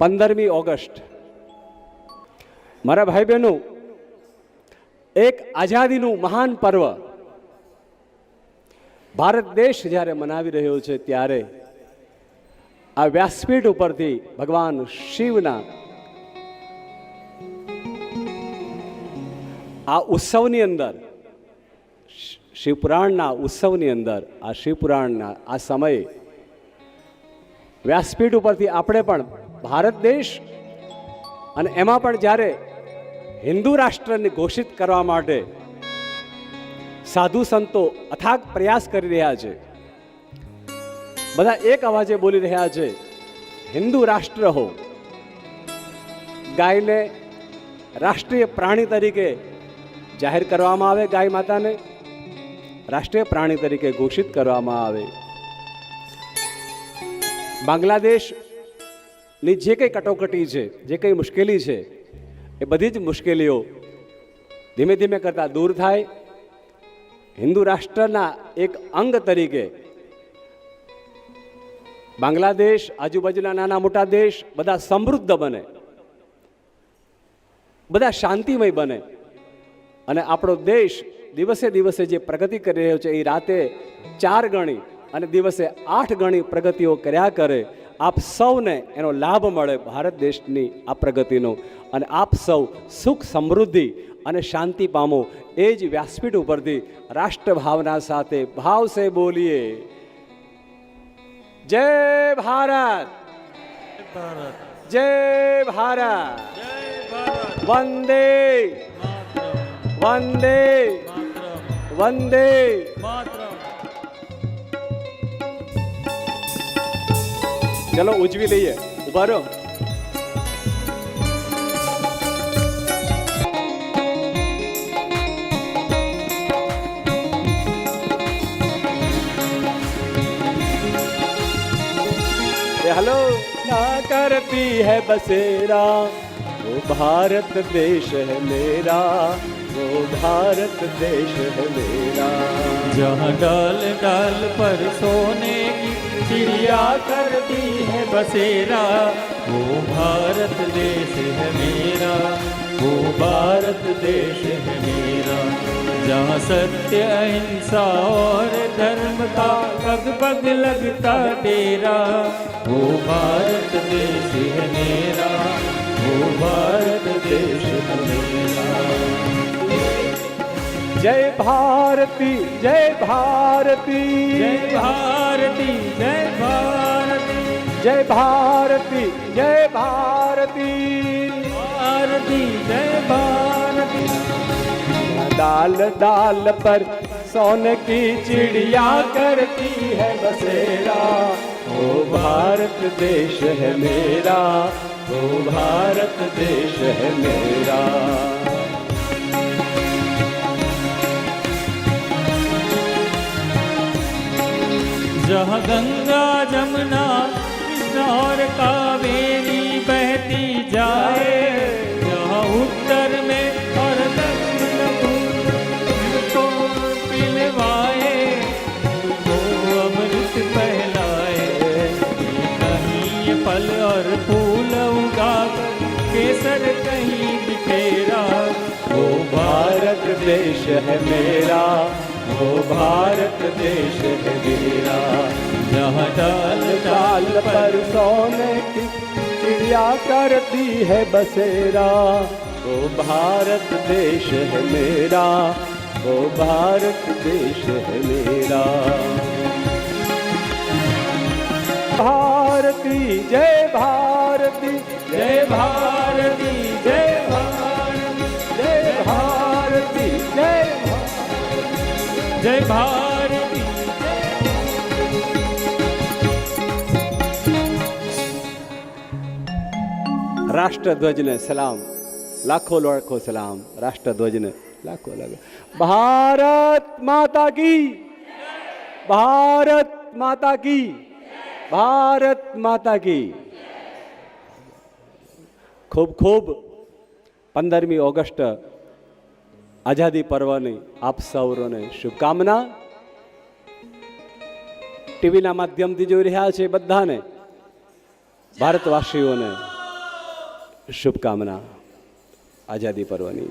પંદરમી ઓગસ્ટ. મારા ભાઈ બહેનો એક આઝાદીનું મહાન પર્વ ભારત દેશ જ્યારે મનાવી રહ્યો છે ત્યારે આ વ્યાસપીઠ ઉપરથી ભગવાન શિવના આ ઉત્સવની અંદર, શિવપુરાણના ઉત્સવની અંદર, આ શિવપુરાણના આ સમયે વ્યાસપીઠ ઉપરથી આપણે પણ ભારત દેશ અને એમાં પણ જ્યારે હિન્દુ રાષ્ટ્રને ઘોષિત કરવા માટે સાધુ સંતો અથાગ પ્રયાસ કરી રહ્યા છે, બધા એક અવાજે બોલી રહ્યા છે, હિન્દુ રાષ્ટ્ર હો. ગાયને રાષ્ટ્રીય પ્રાણી તરીકે જાહેર કરવામાં આવે ગાય માતાને, રાષ્ટ્રીય પ્રાણી તરીકે ઘોષિત કરવામાં આવે. બાંગ્લાદેશની જે કંઈ કટોકટી છે, જે કંઈ મુશ્કેલી છે, એ બધી જ મુશ્કેલીઓ ધીમે ધીમે કરતાં દૂર થાય. હિન્દુ રાષ્ટ્રના એક અંગ તરીકે બાંગ્લાદેશ, આજુબાજુના નાના મોટા દેશ બધા સમૃદ્ધ બને. બધા શાંતિમય બને. અને આપણો દેશ દિવસે દિવસે જે પ્રગતિ કરી રહ્યો છે, એ રાતે ચાર ગણી અને દિવસે આઠ ગણી પ્રગતિઓ કર્યા કરે આપ સૌને એનો લાભ મળે ભારત દેશની આ પ્રગતિનો. અને આપ સૌ સુખ સમૃદ્ધિ અને શાંતિ પામો. એ જ વ્યાસપીઠ ઉપરથી રાષ્ટ્રભાવના સાથે ભાવ સે બોલીએ. જય ભારત! જય ભારત! વંદે! વંદે! વંદે! માતરમ! ચલો ઉજવી લઈએ ઉભા રહો ये हेलो ना करती है बसेरा वो भारत देश है मेरा वो भारत देश है मेरा जहाँ डाल डाल पर सोने की चिड़िया करती है बसेरा वो भारत देश है मेरा वो भारत देश है मेरा जहाँ सत्य अहिंसा और धर्म का पग पग लगता डेरा वो भारत देश है मेरा वो भारत देश है मेरा जय भारती जय भारती जय भारती जय भारती जय भारती जय भारती भारती जय भारती डाल डाल पर सोने की चिड़िया करती है बसेरा वो भारत देश है मेरा वो भारत देश है मेरा जहाँ गंगा जमुना और कावेरी बहती जाए। जहाँ उत्तर में और को अमृत पहलाए कहीं फल और फूल उगा केसर कहीं बिखेरा वो भारत देश है मेरा वो भारत देश है मेरा जहाँ डाल डाल पर सोने की चिड़िया करती है बसेरा वो भारत देश है मेरा वो भारत देश है मेरा भारती जय भारती जय भारती जय जय भारती રાષ્ટ્રધ્વજને સલામ લાખો લાખો સલામ રાષ્ટ્રધ્વજને લાખો લાખો ભારત માતા કી ભારત માતા કી ભારત માતા કી ખૂબ ખૂબ પંદરમી ઓગસ્ટ આઝાદી પર્વની આપ સૌરોને શુભકામના. ટીવીના માધ્યમથી જોઈ રહ્યા છે બધાને. ભારતવાસીઓને શુભકામના. આઝાદી પર્વની